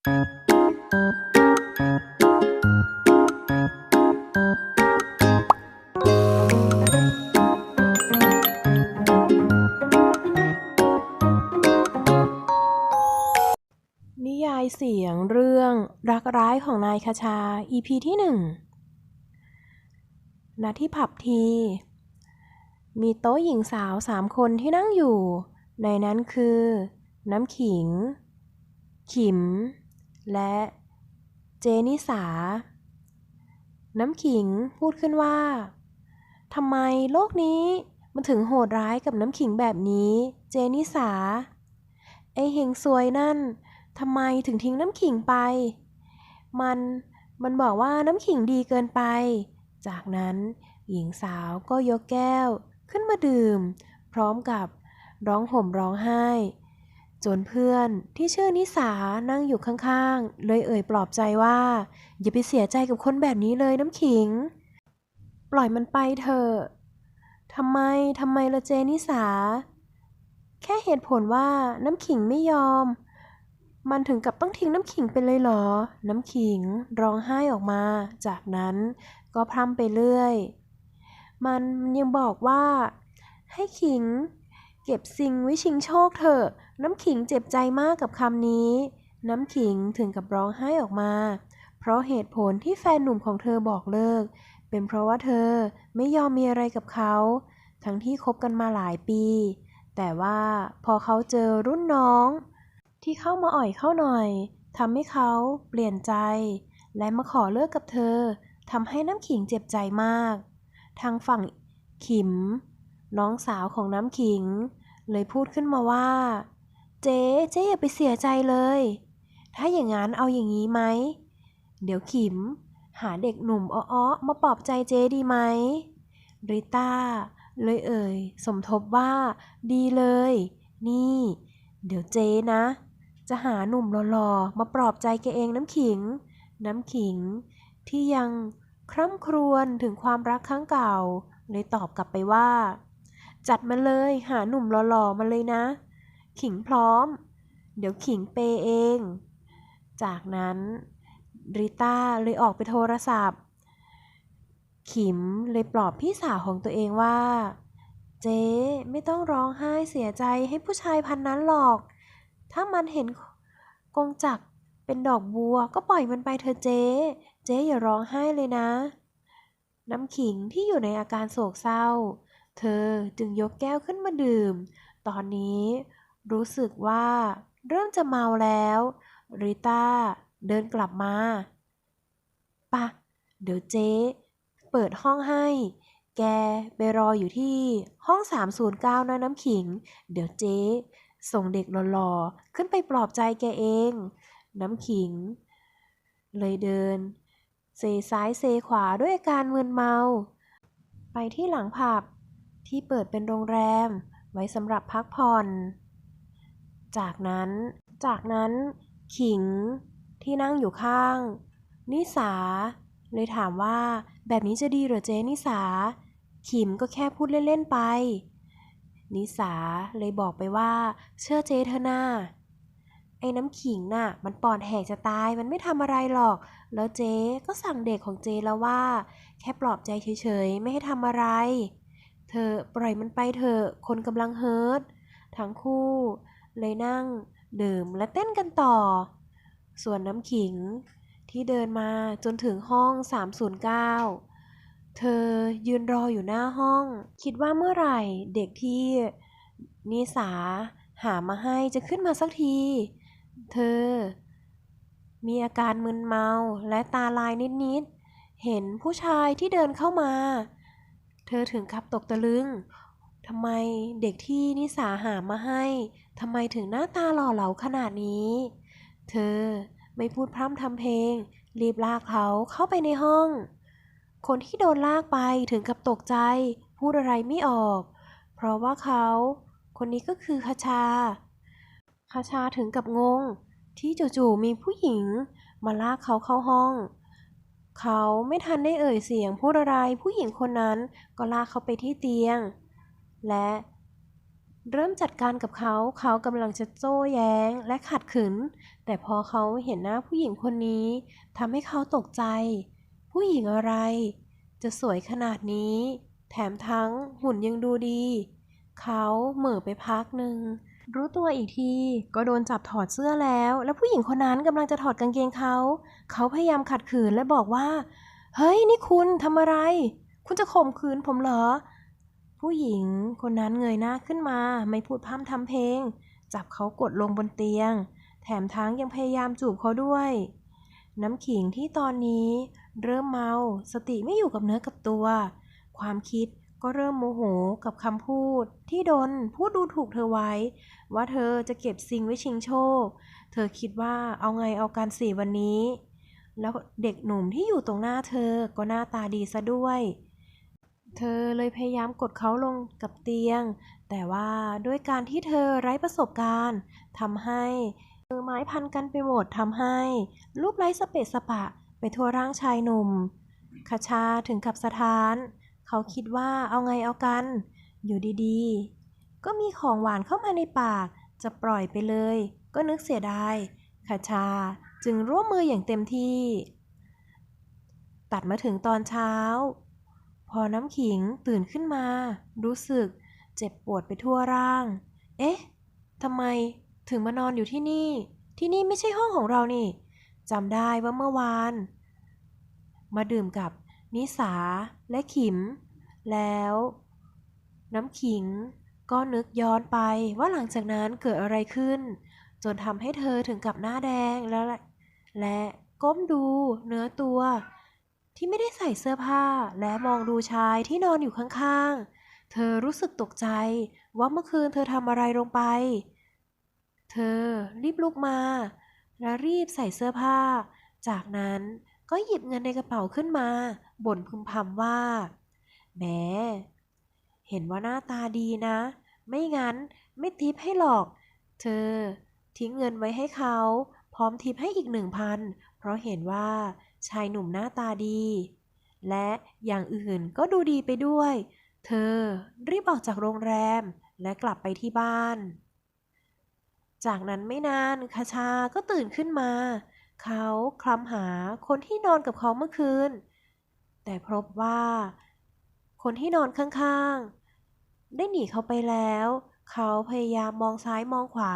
นิยายเสียงเรื่องรักร้ายของนายคาชา EP ที่หนึ่งณที่ผับที มีโต๊ะหญิงสาวสามคนที่นั่งอยู่ ในนั้นคือ น้ำขิง ขิม และเจนิสา น้ำขิงพูดขึ้นว่าทำไมโลกนี้มันถึงโหดร้ายกับน้ำขิงแบบนี้ เจนิสา ไอเฮงซวยนั่นทำไมถึงทิ้งน้ำขิงไป มันมันบอกว่าน้ำขิงดีเกินไป จากนั้นหญิงสาวก็ยกแก้ว ขึ้นมาดื่ม พร้อมกับร้องห่มร้องไห้ จนเพื่อนที่ชื่อนิสานั่งอยู่ข้างๆ เลยเอ่ยปลอบใจว่า อย่าไปเสียใจกับคนแบบนี้เลยน้ำขิง ปล่อยมันไปเถอะทำไมทำไมละเจนิสา แค่เหตุผลว่าน้ำขิงไม่ยอม มันถึงกับต้องทิ้งน้ำขิงไปเลยเหรอ น้ำขิงร้องไห้ออกมา จากนั้นก็พร่ำไปเรื่อย มันยังบอกว่า ให้ขิง เก็บสิ่งไว้ชิงโชคเถอะ น้ำขิงเจ็บใจมากกับคำนี้ น้ำขิงถึงกับร้องไห้ออกมา เพราะเหตุผลที่แฟนหนุ่มของเธอบอกเลิก เป็นเพราะว่าเธอไม่ยอมมีอะไรกับเขา ทั้งที่คบกันมาหลายปี แต่ว่าพอเขาเจอรุ่นน้อง ที่เข้ามาอ่อยเข้าหน่อยทำให้เขาเปลี่ยนใจ และมาขอเลิกกับเธอทำให้น้ำขิงเจ็บใจมาก ทางฝั่งขิม น้องสาวของน้ำขิง เลยพูดขึ้นมาว่า เจ๊เจ๊อย่าไปเสียใจเลย ถ้าอย่างนั้นเอาอย่างนี้ไหม เดี๋ยวขิม หาเด็กหนุ่มอ้อๆมาปลอบใจเจ๊ดีไหม ริต้า เลยเอ่ย สมทบว่าดีเลย นี่ เดี๋ยวเจ๊นะ จะหาหนุ่มหล่อๆ มาปลอบใจแกเองน้ำขิง น้ำขิง ที่ยังคร่ำครวญถึงความรักครั้งเก่า เลยตอบกลับไปว่า จัดมาเลยหาหนุ่มหล่อๆมาเลยนะ ขิงพร้อม เดี๋ยวขิงเปย์เอง จากนั้นริต้าเลยออกไปโทรศัพท์ ขิมเลยปลอบพี่สาวของตัวเองว่า เจ๊ไม่ต้องร้องไห้เสียใจให้ผู้ชายพันนั้นหรอก ถ้ามันเห็นกงจักเป็นดอกบัวก็ปล่อยมันไปเถอเจ๊เจ๊อย่าร้องไห้เลยนะ น้ำขิงที่อยู่ในอาการโศกเศร้า เธอจึงยกแก้วขึ้นมาดื่ม ตอนนี้ รู้สึกว่าเริ่มจะเมาแล้ว ริต้าเดินกลับมาปะ เดี๋ยวเจ๊ เปิดห้องให้ แกไปรออยู่ที่ห้อง 309นะน้ำขิง เดี๋ยวเจ๊ ส่งเด็กหล่อๆ ขึ้นไปปลอบใจแกเอง น้ำขิง เลยเดิน เซซ้ายเซขวาด้วยอาการมึนเมา ไปที่หลังผับที่เปิดเป็นโรงแรมไว้สำหรับพักผ่อน จากนั้น จากนั้น ขิงที่นั่งอยู่ข้าง นิสา เลยถามว่าแบบนี้จะดีเหรอเจ๊นิสา ขิมก็แค่พูดเล่น ๆ ไป นิสาเลยบอกไปว่า เชื่อเจ๊เธอหน้าไอ้น้ำขิงน่ะ มันปอดแหกจะตายมันไม่ทำอะไรหรอก แล้วเจ๊ก็สั่งเด็กของเจ๊แล้วว่า แค่ปลอบใจเฉยๆ ไม่ให้ทำอะไร เธอปล่อยมันไปเถอะคนกำลังเฮิร์ตทั้งคู่ เลยนั่งดื่มและเต้นกันต่อ ส่วนน้ำขิงที่เดินมาจนถึงห้อง 309 เธอยืนรออยู่หน้าห้อง คิดว่าเมื่อไหร่เด็กที่นิสาหามาให้จะขึ้นมาสักที เธอ มีอาการมึนเมาและตาลายนิดๆ เห็นผู้ชายที่เดินเข้ามา เธอถึงกับตกตะลึง ทำไมเด็กที่นิสาหามาให้ทำไมถึงหน้าตาหล่อเหลาขนาดนี้ เธอไม่พูดพร่ำทำเพลง รีบลากเขาเข้าไปในห้อง คนที่โดนลากไปถึงกับตกใจ พูดอะไรไม่ออก เพราะว่าเขา คนนี้ก็คือคาชาคาชาถึงกับงง ที่จู่ๆมีผู้หญิง มาลากเขาเข้าห้อง เขาไม่ทันได้เอ่ยเสียงพูดอะไรผู้หญิงคนนั้นก็ลากเขาไปที่เตียง และเริ่มจัดการกับเขา เขากำลังจะโต้แย้งและขัดขืน แต่พอเขาเห็นหน้าผู้หญิงคนนี้ทำให้เขาตกใจ ผู้หญิงอะไร จะสวยขนาดนี้ แถมทั้งหุ่นยังดูดี เขาเหม่อไปพักหนึ่ง รู้ตัวอีกที ก็โดนจับถอดเสื้อแล้ว แล้วผู้หญิงคนนั้นกำลังจะถอดกางเกงเขา เขาพยายามขัดขืนและบอกว่า เฮ้ย นี่คุณทำอะไร คุณจะข่มขืนผมเหรอ ผู้หญิงคนนั้นเงยหน้าขึ้นมา ไม่พูดพร่ำทำเพลง จับเขากดลงบนเตียง แถมทั้งยังพยายามจูบเขาด้วย น้ำขิงที่ตอนนี้เริ่มเมา สติไม่อยู่กับเนื้อกับตัว ความคิดก็เริ่มโมโหกับคำพูด ที่ดนพูดดูถูกเธอไว้ ว่าเธอจะเก็บสิ่งไว้ชิงโชค เธอคิดว่าเอาไงเอาการสี่วันนี้ แล้วเด็กหนุ่มที่อยู่ตรงหน้าเธอก็หน้าตาดีซะด้วย เธอเลยพยายามกดเขาลงกับเตียง แต่ว่าด้วยการที่เธอไร้ประสบการณ์ทำให้มือไม้พันกันไปหมดทำให้ รูปไร้สเปะสปะไปทั่วร่างชายหนุ่มคาชาถึงกับสถาน เขาคิดว่าเอาไงเอากัน อยู่ดีๆ ก็มีของหวานเข้ามาในปาก จะปล่อยไปเลย ก็นึกเสียดายคาชาจึงร่วมมืออย่างเต็มที่ ตัดมาถึงตอนเช้า พอน้ำขิงตื่นขึ้นมา รู้สึกเจ็บปวดไปทั่วร่าง เอ๊ะทำไมถึงมานอนอยู่ที่นี่ ที่นี่ไม่ใช่ห้องของเรานี่จำได้ว่าเมื่อวาน มาดื่มกับนิสาและขิม แล้ว น้ำขิงก็นึกย้อนไปว่าหลังจากนั้นเกิดอะไรขึ้น จนทำให้เธอถึงกับหน้าแดงและและก้มดูเนื้อตัว ที่ไม่ได้ใส่เสื้อผ้าและมองดูชายที่นอนอยู่ข้างๆ เธอรู้สึกตกใจว่าเมื่อคืนเธอทำอะไรลงไป เธอรีบลุกมา และรีบใส่เสื้อผ้า จากนั้นก็หยิบเงินในกระเป๋าขึ้นมา บ่นพึมพำว่า แหม เห็นว่าหน้าตาดีนะ ไม่งั้นไม่ทิปให้หรอก เธอ ทิ้งเงินไว้ให้เขา พร้อมทิปให้อีกหนึ่งพัน เพราะเห็นว่า ชายหนุ่มหน้าตาดี และอย่างอื่นก็ดูดีไปด้วย เธอรีบออกจากโรงแรมและกลับไปที่บ้าน จากนั้นไม่นานคาชาก็ตื่นขึ้นมา เขาคลำหาคนที่นอนกับเขาเมื่อคืน แต่พบว่า คนที่นอนข้างๆ ได้หนีเขาไปแล้ว เขาพยายามมองซ้ายมองขวา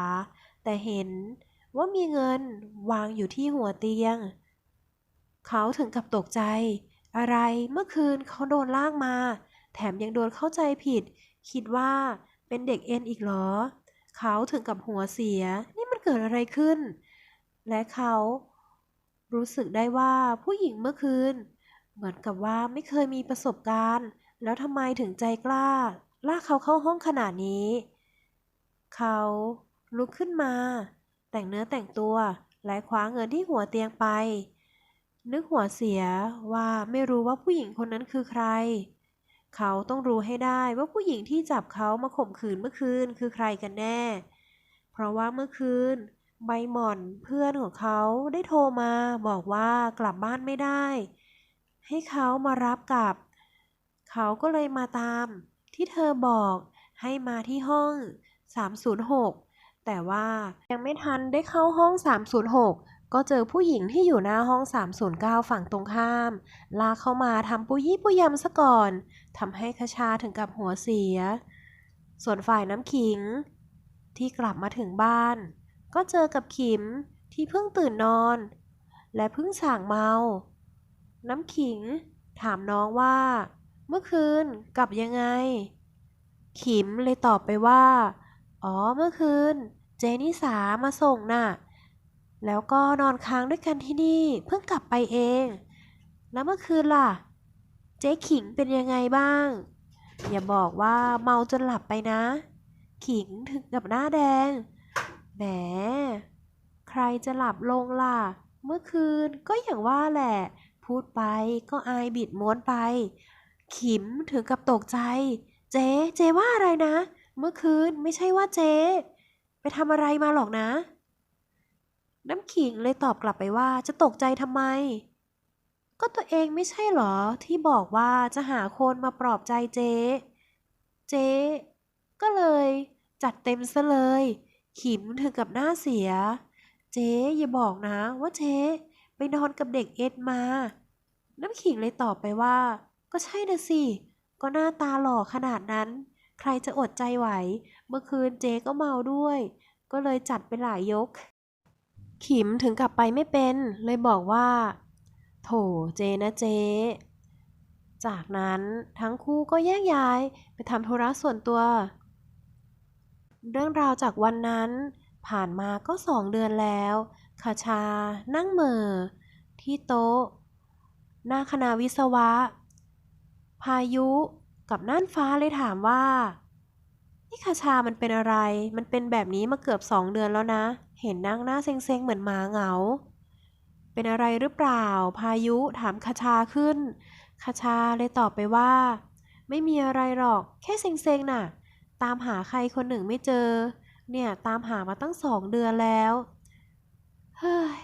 แต่เห็นว่ามีเงินวางอยู่ที่หัวเตียง เขาถึงกับตกใจ อะไรเมื่อคืนเขาโดนลากมา แถมยังโดนเข้าใจผิด คิดว่าเป็นเด็กเอ็นอีกเหรอ เขาถึงกับหัวเสีย นี่มันเกิดอะไรขึ้น และเขารู้สึกได้ว่าผู้หญิงเมื่อคืน เหมือนกับว่าไม่เคยมีประสบการณ์ แล้วทำไมถึงใจกล้า ลากเขาเข้าห้องขนาดนี้ เขาลุกขึ้นมา แต่งเนื้อแต่งตัว และคว้าเงินที่หัวเตียงไป นึกหัวเสียว่าไม่รู้ว่าผู้หญิงคนนั้นคือใคร เขาต้องรู้ให้ได้ว่าผู้หญิงที่จับเขามาข่มขืนเมื่อคืนคือใครกันแน่ เพราะว่าเมื่อคืน ใบหม่อนเพื่อนของเขาได้โทรมาบอกว่ากลับบ้านไม่ได้ ให้เขามารับกลับ เขาก็เลยมาตาม ที่เธอบอกให้มาที่ห้อง 306 แต่ว่ายังไม่ทันได้เข้าห้อง 306 ก็เจอผู้หญิงที่อยู่หน้าห้อง 309 ฝั่งตรงข้าม ลากเข้ามาทำปุยยี่ปุยยำซะก่อนทำให้คชาถึงกับหัวเสีย ส่วนฝ่ายน้ำขิง ที่กลับมาถึงบ้าน ก็เจอกับขิมที่เพิ่งตื่นนอน และเพิ่งส่างเมา น้ำขิง ถามน้องว่า เมื่อคืนกลับยังไง ขิมเลยตอบไปว่า อ๋อเมื่อคืน เจนิสามาส่งน่ะ แล้วก็นอนค้างด้วยกันที่นี่ เพิ่งกลับไปเอง แล้วเมื่อคืนล่ะ เจ๊ขิงเป็นยังไงบ้าง อย่าบอกว่าเมาจนหลับไปนะ ขิงถึงกับหน้าแดง แหม ใครจะหลับลงล่ะ เมื่อคืนก็อย่างว่าแหละ พูดไปก็อายบิดม้วนไป ขิมถึงกับตกใจ เจ๊ เจ๊ว่าอะไรนะ เมื่อคืนไม่ใช่ว่าเจ๊ ไปทำอะไรมาหรอกนะ น้ำขิงเลยตอบกลับไปว่าจะตกใจทำไม ก็ตัวเองไม่ใช่เหรอ ที่บอกว่าจะหาคนมาปลอบใจเจ๊ เจ๊ ก็เลย จัดเต็มซะเลย ขิมถึงกับหน้าเสีย เจ๊อย่าบอกนะว่าเจ๊ไปนอนกับเด็กเอ็ดมา น้ำขิงเลยตอบไปว่า ก็ใช่นะสิ ก็หน้าตาหล่อขนาดนั้น ใครจะอดใจไหว เมื่อคืนเจ๊ก็เมาด้วย ก็เลยจัดไปหลายยก ขิมถึงกลับไปไม่เป็น เลยบอกว่า โถเจนะเจ จากนั้นทั้งคู่ก็แยกย้ายไปทำธุระส่วนตัว เรื่องราวจากวันนั้น ผ่านมาก็สองเดือนแล้วคาชา นั่งเมอที่โต๊ะ หน้าคณะวิศวะ พายุกับน่านฟ้าเลยถามว่า นี่คาชามันเป็นอะไร มันเป็นแบบนี้มาเกือบสองเดือนแล้วนะ เห็นนั่งหน้าเซ็งๆเหมือนหมาเหงา เป็นอะไรหรือเปล่า พายุถามคาชาขึ้นคาชาเลยตอบไปว่า ไม่มีอะไรหรอก แค่เซ็งๆน่ะ ตามหาใครคนหนึ่งไม่เจอ เนี่ยตามหามาตั้งสองเดือนแล้ว เฮ้ย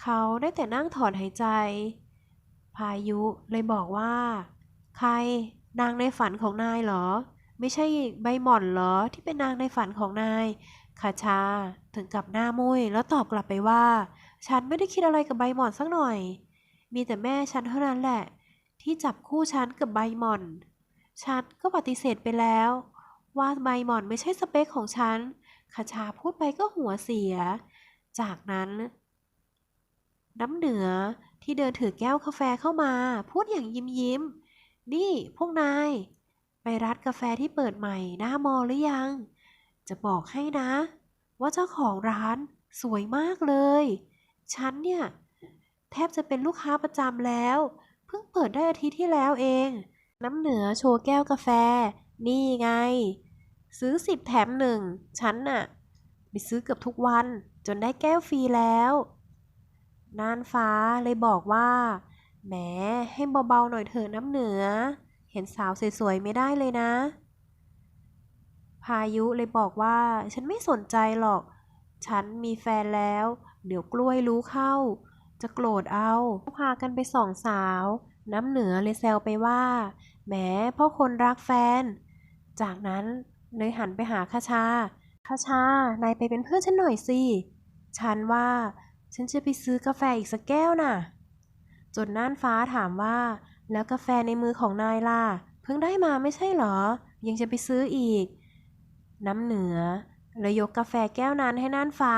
เขาได้แต่นั่งถอนหายใจ พายุเลยบอกว่า ใครนางในฝันของนายเหรอ ไม่ใช่ใบหม่อนเหรอที่เป็นนางในฝันของนาย คาชาถึงกับหน้ามุ้ยแล้วตอบกลับไปว่า ฉันไม่ได้คิดอะไรกับใบหมอนสักหน่อย มีแต่แม่ฉันเท่านั้นแหละ ที่จับคู่ฉันกับใบหมอน ฉันก็ปฏิเสธไปแล้ว ว่าใบหมอนไม่ใช่สเปคของฉันคาชาพูดไปก็หัวเสีย จากนั้น น้ำเหนือที่เดินถือแก้วกาแฟเข้ามา พูดอย่างยิ้มยิ้ม นี่พวกนาย ไปร้านกาแฟที่เปิดใหม่หน้ามอหรือยัง จะบอกให้นะ ว่าเจ้าของร้านสวยมากเลย ฉันเนี่ย แทบจะเป็นลูกค้าประจำแล้ว เพิ่งเปิดได้อาทิตย์ที่แล้วเอง น้ำเหนือโชว์แก้วกาแฟ นี่ไง ซื้อสิบแถมหนึ่งฉันน่ะ ไปซื้อเกือบทุกวันจนได้แก้วฟรีแล้วน่านฟ้าเลยบอกว่าแหมให้เบาๆหน่อยเถอะน้ำเหนือ เห็นสาวสวยๆไม่ได้เลยนะ พายุเลยบอกว่า ฉันไม่สนใจหรอก ฉันมีแฟนแล้ว เดี๋ยวกล้วยรู้เข้า จะโกรธเอา พากันไปส่องสาว น้ำเหนือเลยแซวไปว่า แหมพ่อคนรักแฟน จากนั้นเลยหันไปหาคาชาคาชา นายไปเป็นเพื่อนฉันหน่อยสิ ฉันว่า ฉันจะไปซื้อกาแฟอีกสักแก้วน่ะ จนน่านฟ้าถามว่า แล้วกาแฟในมือของนายล่ะ เพิ่งได้มาไม่ใช่เหรอ ยังจะไปซื้ออีก น้ำเหนือเลยยกกาแฟแก้วนั้นให้น่านฟ้า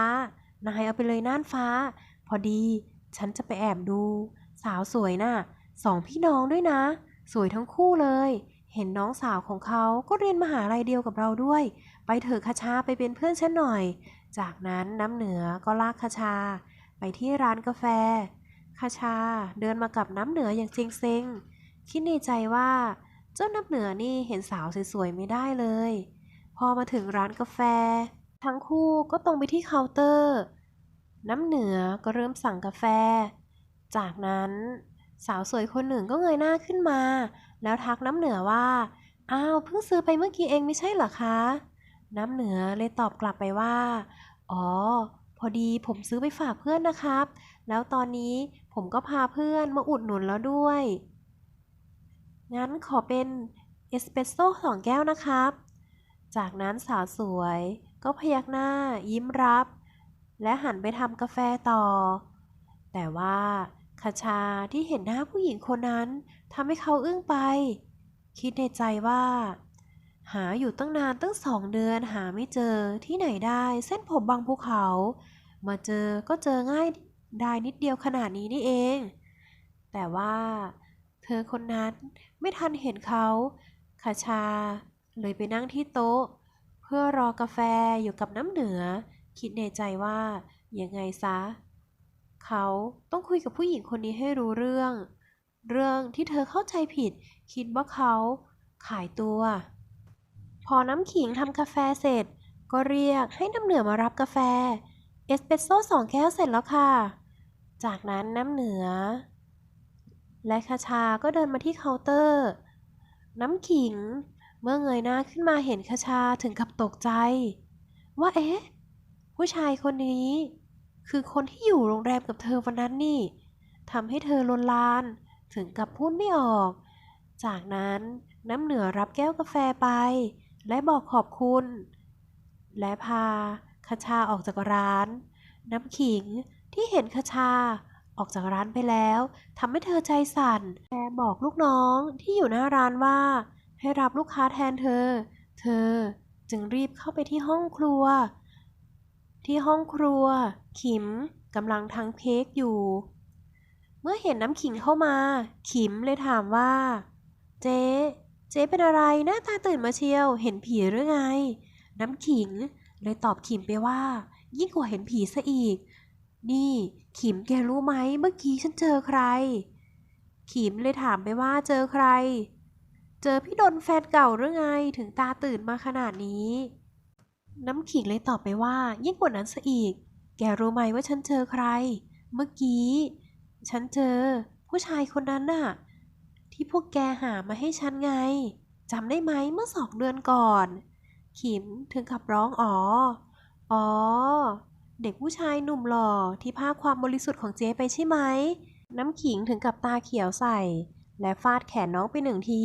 นายเอาไปเลยน่านฟ้า พอดี ฉันจะไปแอบดู สาวสวยน่ะสองพี่น้องด้วยนะ สวยทั้งคู่เลย เห็นน้องสาวของเขาก็เรียนมหาลัยเดียวกับเราด้วย ไปเถอะคาชาไปเป็นเพื่อนฉันหน่อย จากนั้นน้ำเหนือก็ลากคาชา ไปที่ร้านกาแฟคาชาเดินมากับน้ำเหนืออย่างเซ็งๆคิดในใจว่า เจ้าน้ำเหนือนี่เห็นสาวสวยๆไม่ได้เลย พอมาถึงร้านกาแฟ ทั้งคู่ก็ตรงไปที่เคาน์เตอร์ น้ำเหนือก็เริ่มสั่งกาแฟ จากนั้นสาวสวยคนหนึ่งก็เงยหน้าขึ้นมา แล้วทักน้ำเหนือว่า อ้าวเพิ่งซื้อไปเมื่อกี้เองไม่ใช่เหรอคะ น้ำเหนือเลยตอบกลับไปว่า อ๋อ พอดีผมซื้อไปฝากเพื่อนนะครับ แล้วตอนนี้ผมก็พาเพื่อนมาอุดหนุนแล้วด้วย งั้นขอเป็นเอสเปรสโซ่สองแก้วนะครับ จากนั้นสาวสวยก็พยักหน้ายิ้มรับ และหันไปทำกาแฟต่อ แต่ว่าคาชาที่เห็นหน้าผู้หญิงคนนั้นทำให้เขาอึ้งไป คิดในใจว่า หาอยู่ตั้งนานตั้งสองเดือนหาไม่เจอที่ไหนได้เส้นผมบางภูเขา มาเจอก็เจอง่ายได้นิดเดียวขนาดนี้นี่เอง แต่ว่า เธอคนนั้นไม่ทันเห็นเขาคาชา เลยไปนั่งที่โต๊ะ เพื่อรอกาแฟอยู่กับน้ำเหนือ คิดในใจว่ายังไงซะ เขาต้องคุยกับผู้หญิงคนนี้ให้รู้เรื่อง เรื่องที่เธอเข้าใจผิด คิดว่าเขาขายตัว พอน้ำขิงทำกาแฟเสร็จ ก็เรียกให้น้ำเหนือมารับกาแฟ เอสเปรสโซ่สองแก้วเสร็จแล้วค่ะ จากนั้นน้ำเหนือ และคาชาก็เดินมาที่เคาน์เตอร์ น้ำขิง เมื่อเงยหน้าขึ้นมาเห็นคาชาถึงกับตกใจ ว่าเอ๊ะ ผู้ชายคนนี้ คือคนที่อยู่โรงแรมกับเธอวันนั้นนี่ทำให้เธอลนลาน ถึงกับพูดไม่ออก จากนั้นน้ำเหนือรับแก้วกาแฟไป และบอกขอบคุณ และพาคชาออกจากร้าน น้ำขิงที่เห็นคชาออกจากร้านไปแล้วทำให้เธอใจสั่นแกบอกลูกน้องที่อยู่หน้าร้านว่า ให้รับลูกค้าแทนเธอ เธอจึงรีบเข้าไปที่ห้องครัว ที่ห้องครัว ขิมกำลังทั้งเค้กอยู่ เมื่อเห็นน้ำขิงเข้ามา ขิมเลยถามว่า เจ๊ เจ๊เป็นอะไรหน้าตาตื่นมาเชียว เห็นผีหรือไง น้ำขิงเลยตอบขิมไปว่า ยิ่งกว่าเห็นผีซะอีก นี่ขิมแกรู้ไหมเมื่อกี้ฉันเจอใคร ขิมเลยถามไปว่าเจอใคร เจอพี่ดนแฟนเก่าหรือไงถึงตาตื่นมาขนาดนี้ น้ำขิงเลยตอบไปว่า ยิ่งกว่านั้นซะอีก แกรู้ไหมว่าฉันเจอใคร เมื่อกี้ ฉันเจอ ผู้ชายคนนั้นน่ะ ที่พวกแกหามาให้ฉันไงจำได้ไหมเมื่อสองเดือนก่อน ขิมถึงขับร้องอ๋อ อ๋อ เด็กผู้ชายหนุ่มหล่อที่พาความบริสุทธิ์ของเจ๊ไปใช่ไหม น้ำขิงถึงกับตาเขียวใส่ และฟาดแขนน้องไปหนึ่งที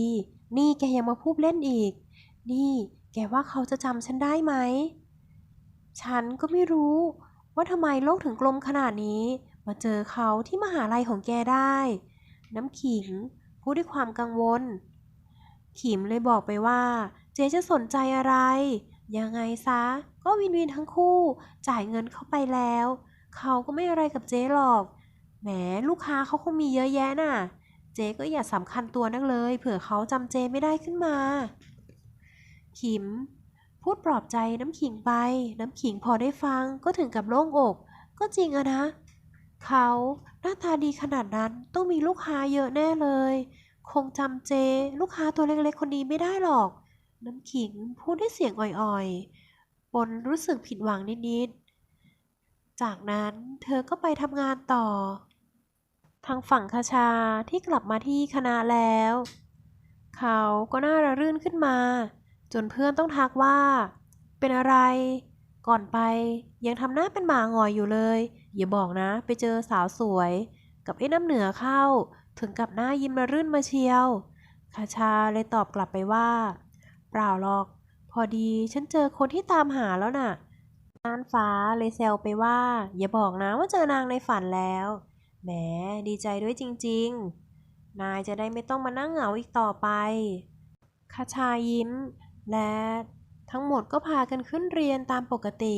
นี่แกยังมาพูดเล่นอีก นี่แกว่าเขาจะจำฉันได้ไหม ฉันก็ไม่รู้ว่าทำไมโลกถึงกลมขนาดนี้ มาเจอเขาที่มหาลัยของแกได้ น้ำขิงพูดด้วยความกังวล ขิมเลยบอกไปว่า เจ๊จะสนใจอะไร ยังไงซะ ก็วินวินทั้งคู่ จ่ายเงินเข้าไปแล้ว เขาก็ไม่อะไรกับเจ๊หรอก แหมลูกค้าเขาคงมีเยอะแยะน่ะ เจ๊ก็อย่าสำคัญตัวนักเลย เผื่อเขาจำเจไม่ได้ขึ้นมา ขิม พูดปลอบใจน้ำขิงไป น้ำขิงพอได้ฟังก็ถึงกับโล่งอก ก็จริงอะนะ เขาหน้าตาดีขนาดนั้นต้องมีลูกค้าเยอะแน่เลย คงจำเจ ลูกค้าตัวเล็กๆคนนี้ไม่ได้หรอก น้ำขิงพูดด้วยเสียงอ่อยๆปนรู้สึกผิดหวังนิดๆ จากนั้นเธอก็ไปทำงานต่อ ทางฝั่งคชาที่กลับมาที่คณะแล้ว เขาก็น่าระรื่นขึ้นมา จนเพื่อนต้องทักว่า เป็นอะไร ก่อนไปยังทำหน้าเป็นหมาหงอยอยู่เลย อย่าบอกนะไปเจอสาวสวย กับไอ้น้ำเหนือเข้า ถึงกับหน้ายิ้มระรื่นมาเชียวคาชาเลยตอบกลับไปว่า เปล่าหรอก พอดีฉันเจอคนที่ตามหาแล้วน่ะนานฟ้าเลยแซวไปว่า อย่าบอกนะว่าเจอนางในฝันแล้ว แหมดีใจด้วยจริง ๆ นายจะได้ไม่ต้องมานั่งเหงาอีกต่อไปคาชายิ้ม และทั้งหมดก็พากันขึ้นเรียนตามปกติ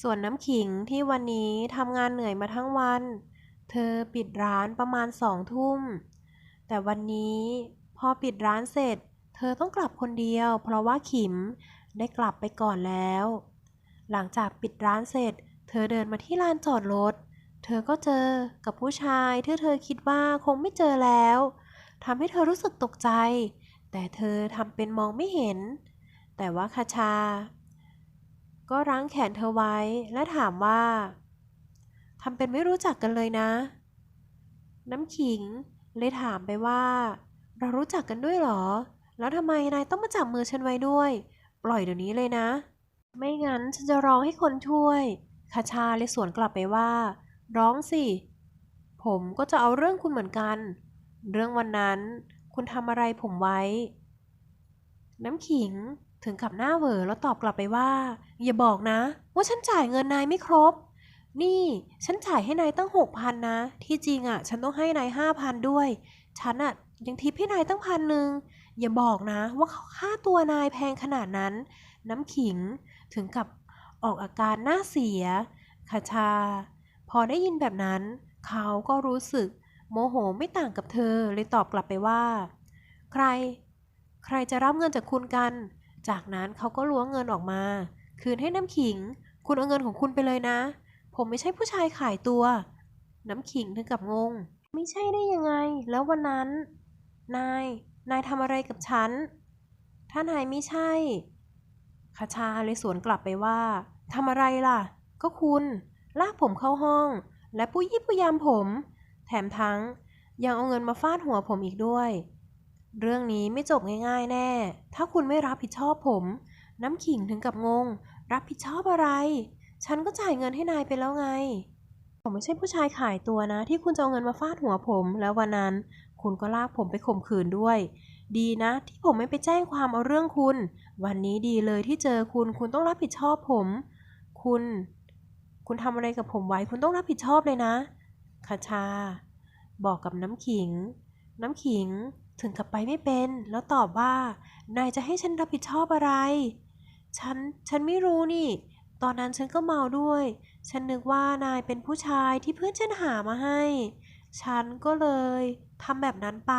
ส่วนน้ำขิงที่วันนี้ทำงานเหนื่อยมาทั้งวัน เธอปิดร้านประมาณสองทุ่ม แต่วันนี้พอปิดร้านเสร็จ เธอต้องกลับคนเดียว เพราะว่าขิมได้กลับไปก่อนแล้ว หลังจากปิดร้านเสร็จ เธอเดินมาที่ลานจอดรถ เธอก็เจอกับผู้ชายที่เธอคิดว่าคงไม่เจอแล้วทำให้เธอรู้สึกตกใจ แต่เธอทำเป็นมองไม่เห็น แต่ว่าคาชา ก็รั้งแขนเธอไว้และถามว่าทำเป็นไม่รู้จักกันเลยนะ น้ำขิงเลยถามไปว่า เรารู้จักกันด้วยหรอ แล้วทำไมนายต้องมาจับมือฉันไว้ด้วย ปล่อยเดี๋ยวนี้เลยนะ ไม่งั้นฉันจะร้องให้คนช่วยคาชาเลยสวนกลับไปว่า ร้องสิ ผมก็จะเอาเรื่องคุณเหมือนกัน เรื่องวันนั้นคุณทำอะไรผมไว้ น้ำขิงถึงกับหน้าเหวอแล้วตอบกลับไปว่า อย่าบอกนะ ว่าฉันจ่ายเงินนายไม่ครบ นี่ฉันจ่ายให้นายตั้งหกพันนะ ที่จริงอะ่ะ ฉันต้องให้นายห้าพันด้วย ฉันอะ่ะยังทิปให้นายตั้งพันหนึ่งอย่าบอกนะ ว่าค่าตัวนายแพงขนาดนั้น น้ำขิงถึงกับออกอาการหน้าเสียคาชา พอได้ยินแบบนั้น เขาก็รู้สึก โมโหไม่ต่างกับเธอเลยตอบกลับไปว่า ใคร ใครจะรับเงินจากคุณกัน จากนั้นเขาก็ล้วงเงินออกมา คืนให้น้ำขิง คุณเอาเงินของคุณไปเลยนะ ผมไม่ใช่ผู้ชายขายตัว น้ำขิงถึงกับงง ไม่ใช่ได้ยังไง แล้ววันนั้น นาย นายทำอะไรกับฉัน ถ้านายไม่ใช่คาชาเลยสวนกลับไปว่าทำอะไรล่ะ ก็คุณ ลากผมเข้าห้อง และปุยยิบปุยยามผม แถมทั้งยังเอาเงินมาฟาดหัวผมอีกด้วย เรื่องนี้ไม่จบง่ายๆแน่ ถ้าคุณไม่รับผิดชอบผม น้ำขิงถึงกับงง รับผิดชอบอะไร ฉันก็จ่ายเงินให้นายไปแล้วไง ผมไม่ใช่ผู้ชายขายตัวนะ ที่คุณจะเอาเงินมาฟาดหัวผม แล้ววันนั้น คุณก็ลากผมไปข่มขืนด้วย ดีนะ ที่ผมไม่ไปแจ้งความเอาเรื่องคุณ วันนี้ดีเลยที่เจอคุณ คุณต้องรับผิดชอบผม คุณ คุณทำอะไรกับผมไว้ คุณต้องรับผิดชอบเลยนะคาชา บอกกับน้ำขิง น้ำขิงถึงกับไปไม่เป็น แล้วตอบว่า นายจะให้ฉันรับผิดชอบอะไร ฉัน ฉันไม่รู้นี่ ตอนนั้นฉันก็เมาด้วย ฉันนึกว่านายเป็นผู้ชายที่เพื่อนฉันหามาให้ ฉันก็เลยทำแบบนั้นไป